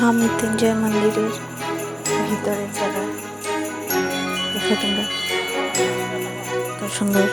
মহামৃত্যুঞ্জয় মন্দিরের ভিতরের জায়গা দেখো তোমরা খুব সুন্দর